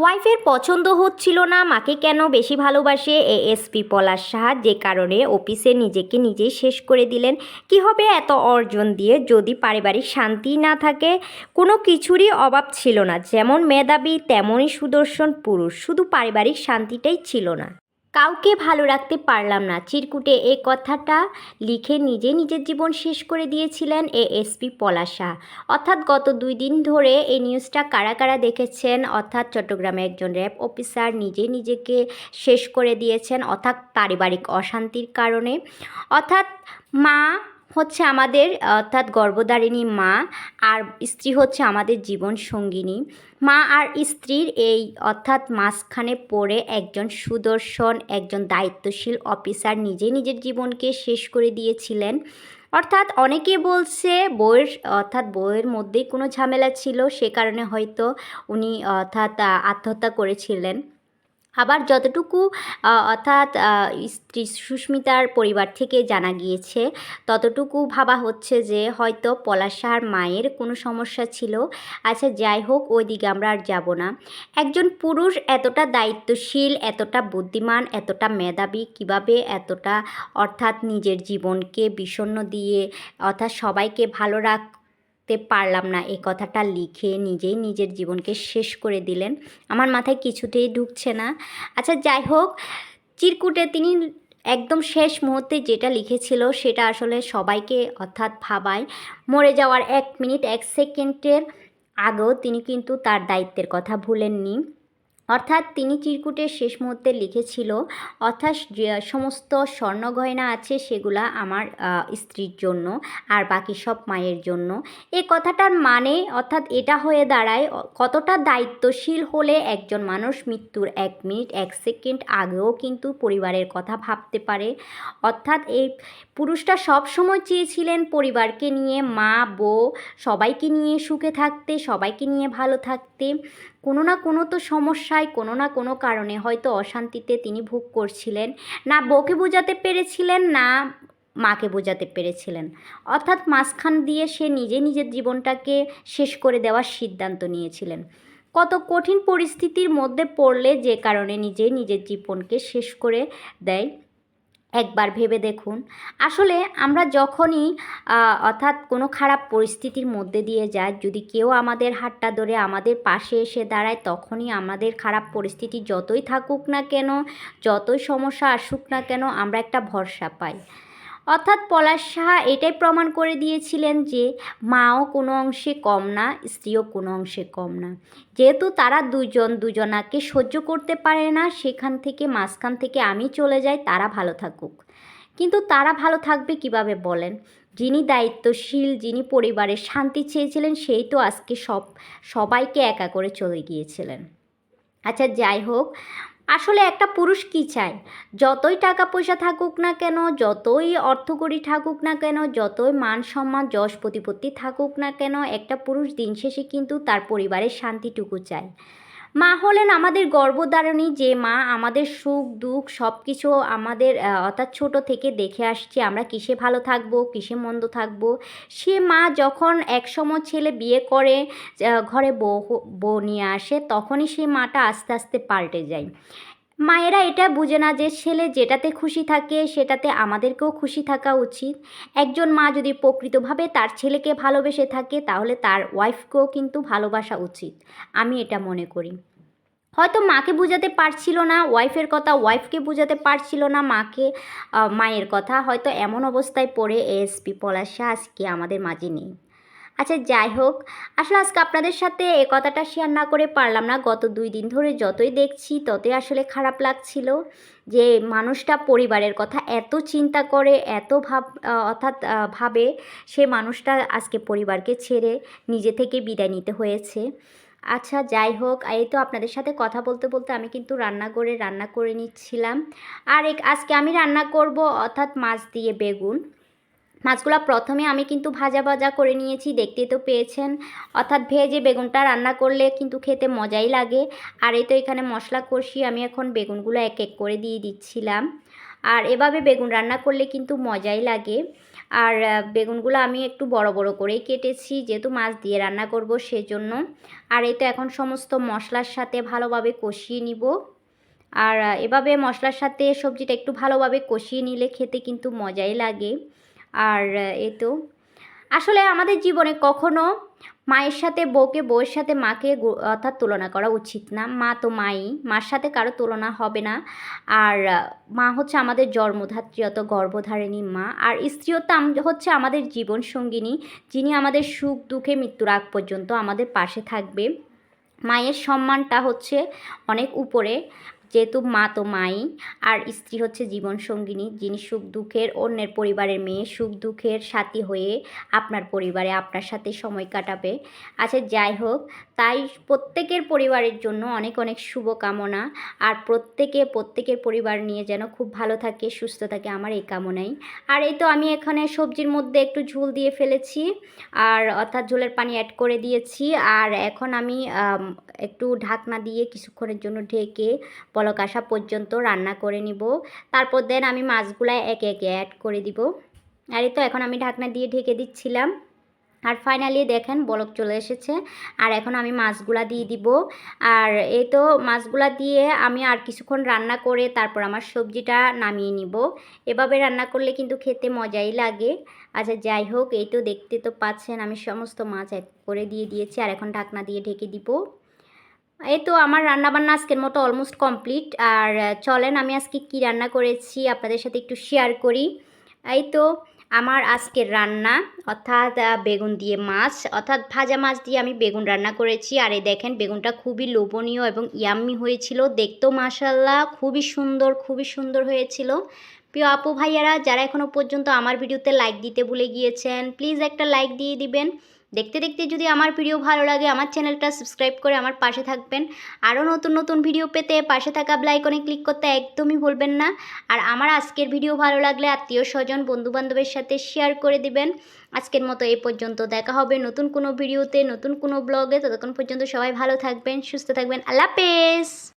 ওয়াইফের পছন্দ হচ্ছিল না, মাকে কেন বেশি ভালোবাসে এএসপি পলাশ সাহা যে কারণে অফিসে নিজেকে নিজেই শেষ করে দিলেন। কি হবে এত অর্জন দিয়ে যদি পারিবারিক শান্তি না থাকে? কোনো কিছুরই অভাব ছিল না, যেমন মেধাবী, তেমনই সুদর্শন পুরুষ, শুধু পারিবারিক শান্তিটাই ছিল না। কাউকে ভালো রাখতে পারলাম না। চিরকুটে এ কথাটা লিখে নিজে নিজের জীবন শেষ করে দিয়েছিলেন এ এসপি পলাশা। অর্থাৎ গত দুই দিন ধরে এই নিউজটা কারা কারা দেখেছেন? অর্থাৎ চট্টগ্রামে একজন র্যাব অফিসার নিজে নিজেকে শেষ করে দিয়েছেন, অর্থাৎ পারিবারিক অশান্তির কারণে। অর্থাৎ মা হচ্ছে আমাদের, অর্থাৎ গর্ভধারিণী মা আর স্ত্রী হচ্ছে আমাদের জীবন সঙ্গিনী। মা আর স্ত্রীর এই, অর্থাৎ মাঝখানে পড়ে একজন সুদর্শন, একজন দায়িত্বশীল অফিসার নিজে নিজের জীবনকে শেষ করে দিয়েছিলেন। অর্থাৎ অনেকে বলছে বইয়ের, অর্থাৎ বইয়ের মধ্যেই কোনো ঝামেলা ছিল, সে কারণে হয়তো উনি, অর্থাৎ, আত্মহত্যা করেছিলেন। আবার যতটুকু অর্থাৎ স্ত্রী সুস্মিতার পরিবার থেকে জানা গিয়েছে, ততটুকু ভাবা হচ্ছে যে হয়তো পলাশার মায়ের কোনো সমস্যা ছিল। আচ্ছা যাই হোক ওই দিকে আমরা আর যাব না। একজন পুরুষ এতটা দায়িত্বশীল, এতটা বুদ্ধিমান, এতটা মেধাবী, কীভাবে এতটা, অর্থাৎ নিজের জীবনকে বিষণ্ণ দিয়ে, অর্থাৎ সবাইকে ভালো রাখতে পারলাম না। এই কথাটা লিখে নিজেই নিজের জীবনকে শেষ করে দিলেন। আমার মাথায় কিছুতেই ঢুকছে না। আচ্ছা যাই হোক, চিরকুটে তিনি একদম শেষ মুহূর্তে যেটা লিখেছিল সেটা আসলে সবাইকে অর্থাৎ ভাবায়। মরে যাওয়ার এক মিনিট, এক সেকেন্ডের আগেও তিনি কিন্তু তার দায়িত্বের কথা ভুলেননি। অর্থাৎ তিনি চিরকুটের শেষ মুহূর্তে লিখেছিল, অর্থাৎ সমস্ত স্বর্ণ গয়না আছে সেগুলা আমার স্ত্রীর জন্য আর বাকি সব মায়ের জন্য। এই কথাটার মানে অর্থাৎ এটা হয়ে দাঁড়ায় কতটা দায়িত্বশীল হলে একজন মানুষ মৃত্যুর এক মিনিট, এক সেকেন্ড আগেও কিন্তু পরিবারের কথা ভাবতে পারে। অর্থাৎ এই পুরুষটা সব সময় চেয়েছিলেন পরিবারকে নিয়ে, মা, বউ, সবাইকে নিয়ে সুখে থাকতে, সবাইকে নিয়ে ভালো থাকতে। কোনো না কোনো তো সমস্যায় কোনো না কোনো কারণে হয়তো অশান্তিতে তিনি ভোগ করছিলেন। না বউকে বোঝাতে পেরেছিলেন, না মাকে বোঝাতে পেরেছিলেন। অর্থাৎ মাঝখান দিয়ে সে নিজে নিজের জীবনটাকে শেষ করে দেওয়ার সিদ্ধান্ত নিয়েছিলেন। কত কঠিন পরিস্থিতির মধ্যে পড়লে যে কারণে নিজে নিজের জীবনকে শেষ করে দেয় একবার ভেবে দেখুন। আসলে আমরা যখনই অর্থাৎ কোনো খারাপ পরিস্থিতির মধ্যে দিয়ে যাই, যদি কেউ আমাদের হাতটা ধরে আমাদের পাশে এসে দাঁড়ায়, তখনই আমাদের খারাপ পরিস্থিতি যতই থাকুক না কেন, যতই সমস্যা আসুক না কেন, আমরা একটা ভরসা পাই। অর্থাৎ পলাশ সাহা এটাই প্রমাণ করে দিয়েছিলেন যে মাও কোনো অংশে কম না, স্ত্রীও কোনো অংশে কম না। যেহেতু তারা দুজন দুজনাকে সহ্য করতে পারে না, সেখান থেকে মাঝখান থেকে আমি চলে যাই, তারা ভালো থাকুক। কিন্তু তারা ভালো থাকবে কীভাবে বলেন? যিনি দায়িত্বশীল, যিনি পরিবারের শান্তি চেয়েছিলেন, সেই তো আজকে সব, সবাইকে একা করে চলে গিয়েছিলেন। আচ্ছা যাই হোক আসলে একটা পুরুষ কি চায়? যতই টাকা পয়সা থাকুক না কেন, যতই অর্থকরী থাকুক না কেন, যতই মান সম্মান, যশ প্রতিপত্তি থাকুক না কেন, একটা পুরুষ দিন শেষে কিন্তু তার পরিবারের শান্তিটুকু চায়। মা হলেন আমাদের গর্বধারণী যে মা আমাদের সুখ, দুঃখ সব কিছু আমাদের অর্থাৎ ছোট থেকে দেখে আসছে আমরা কিসে ভালো থাকব, কিসে মন্দ থাকব। সে মা যখন একসময় ছেলে বিয়ে করে ঘরে বউ বউ নিয়ে আসে, তখনই সেই মাটা আস্তে আস্তে পাল্টে যায়। মায়েরা এটা বুঝে না যে ছেলে যেটাতে খুশি থাকে, সেটাতে আমাদেরকেও খুশি থাকা উচিত। একজন মা যদি প্রকৃতভাবে তার ছেলেকে ভালোবেসে থাকে, তাহলে তার ওয়াইফকেও কিন্তু ভালোবাসা উচিত। আমি এটা মনে করি। হয়তো মাকে বোঝাতে পারছিল না, ওয়াইফের কথা ওয়াইফকে বোঝাতে পারছিল না মাকে মায়ের কথা। হয়তো এমন অবস্থায় পড়ে এসপি পলাশা আজকে আমাদের মাঝে নেই। আচ্ছা যাই হোক। আসলে আজকে আপনাদের সাথে এ কথাটা শেয়ার না করে পারলাম না। গত দুই দিন ধরে যতই দেখছি, ততই আসলে খারাপ লাগছিল যে মানুষটা পরিবারের কথা এত চিন্তা করে, এত ভাব অর্থাৎ ভাবে সে মানুষটা আজকে পরিবারকে ছেড়ে নিজে থেকে বিদায় নিতে হয়েছে। আচ্ছা যাই হোক, এই তো আপনাদের সাথে কথা বলতে বলতে আমি কিন্তু রান্না করে রান্না করে নিচ্ছিলাম। আর আজকে আমি রান্না করব অর্থাৎ মাছ দিয়ে বেগুন। মাছগুলো প্রথমে আমি কিন্তু ভাজা ভাজা করে নিয়েছি দেখতেই তো পেয়েছেন। অর্থাৎ ভেজে বেগুনটা রান্না করলে কিন্তু খেতে মজাই লাগে। আর এই তো এখানে মশলা কষি আমি এখন বেগুনগুলো এক এক করে দিয়ে দিচ্ছিলাম। আর এভাবে বেগুন রান্না করলে কিন্তু মজাই লাগে। আর বেগুনগুলো আমি একটু বড় বড় করেই কেটেছি, যেহেতু মাছ দিয়ে রান্না করব সেজন্য। আর এই তো এখন সমস্ত মশলার সাথে ভালোভাবে কষিয়ে নিব। আর এভাবে মশলার সাথে সবজিটা একটু ভালোভাবে কষিয়ে নিলে খেতে কিন্তু মজাই লাগে। আর এ তো। আসলে আমাদের জীবনে কখনো মায়ের সাথে বউকে বউয়ের সাথে মাকে অর্থাৎ তুলনা করা উচিত না। মা তো মাই, মার সাথে কারও তুলনা হবে না। আর মা হচ্ছে আমাদের জন্মধাত্রী অত গর্ভধারিণী মা। আর স্ত্রীও তো হচ্ছে আমাদের জীবন সঙ্গিনী, যিনি আমাদের সুখ, দুঃখে মৃত্যুর আগ পর্যন্ত আমাদের পাশে থাকবে। মায়ের সম্মানটা হচ্ছে অনেক উপরে। যেহেতু মা তো মাই, আর স্ত্রী হচ্ছে জীবন সঙ্গিনী যিনি সুখ দুঃখের অন্যের পরিবারের মেয়ে, সুখ দুঃখের সাথী হয়ে আপনার পরিবারে আপনার সাথে সময় কাটাবে। আচ্ছা যাই হোক, তাই প্রত্যেকের পরিবারের জন্য অনেক অনেক শুভকামনা, আর প্রত্যেকে, প্রত্যেকের পরিবার নিয়ে যেন খুব ভালো থাকে, সুস্থ থাকে, আমার এই কামনাই। আর এই তো আমি এখানে সবজির মধ্যে একটু ঝোল দিয়ে ফেলেছি, আর অর্থাৎ ঝোলের পানি অ্যাড করে দিয়েছি, আর এখন আমি, একটু ঢাকনা দিয়ে কিছুক্ষণের জন্য ঢেকে পলক আসা পর্যন্ত রান্না করে নিব। তারপর দেন আমি মাছগুলা একে একে অ্যাড করে দিব। আর এই তো এখন আমি ঢাকনা দিয়ে ঢেকে দিচ্ছিলাম। আর ফাইনালি দেখেন বলক চলে এসেছে। আর এখন আমি মাছগুলা দিয়ে দিব। আর এই তো মাছগুলা দিয়ে আমি আর কিছুক্ষণ রান্না করে তারপর আমার সবজিটা নামিয়ে নিব। এভাবে রান্না করলে কিন্তু খেতে মজাই লাগে। আচ্ছা যাই হোক, এই তো দেখতে তো পাচ্ছেন আমি সমস্ত মাছ এক করে দিয়ে দিয়েছি। আর এখন ঢাকনা দিয়ে ঢেকে দিব। এই তো আমার রান্নাবান্না আজকের মতো অলমোস্ট কমপ্লিট আর চলেন আমি আজকে কি রান্না করেছি আপনাদের সাথে একটু শেয়ার করি। এই তো আমার আজকের রান্না, অর্থাৎ বেগুন দিয়ে মাছ, অর্থাৎ ভাজা মাছ দিয়ে আমি বেগুন রান্না করেছি। আর এই দেখেন বেগুনটা খুবই লোভনীয় এবং ইয়াম্মি হয়েছিল। দেখতেও মাসাল্লাহ খুবই সুন্দর খুবই সুন্দর হয়েছিল। প্রিয় আপু ভাইয়ারা, যারা এখনও পর্যন্ত আমার ভিডিওতে লাইক দিতে ভুলে গিয়েছেন প্লিজ একটা লাইক দিয়ে দিবেন। দেখতে দেখতে যদি আমার ভিডিও ভালো লাগে, আমার চ্যানেলটা সাবস্ক্রাইব করে আমার পাশে থাকবেন। আরও নতুন নতুন ভিডিও পেতে পাশে থাকা ব্লাইকনে ক্লিক করতে একদমই ভুলবেন না। আর আমার আজকের ভিডিও ভালো লাগলে আত্মীয় স্বজন, বন্ধুবান্ধবের সাথে শেয়ার করে দিবেন। আজকের মতো এ পর্যন্ত, দেখা হবে নতুন কোনো ভিডিওতে নতুন কোনো ব্লগে ততক্ষণ পর্যন্ত সবাই ভালো থাকবেন, সুস্থ থাকবেন। আল্লাহ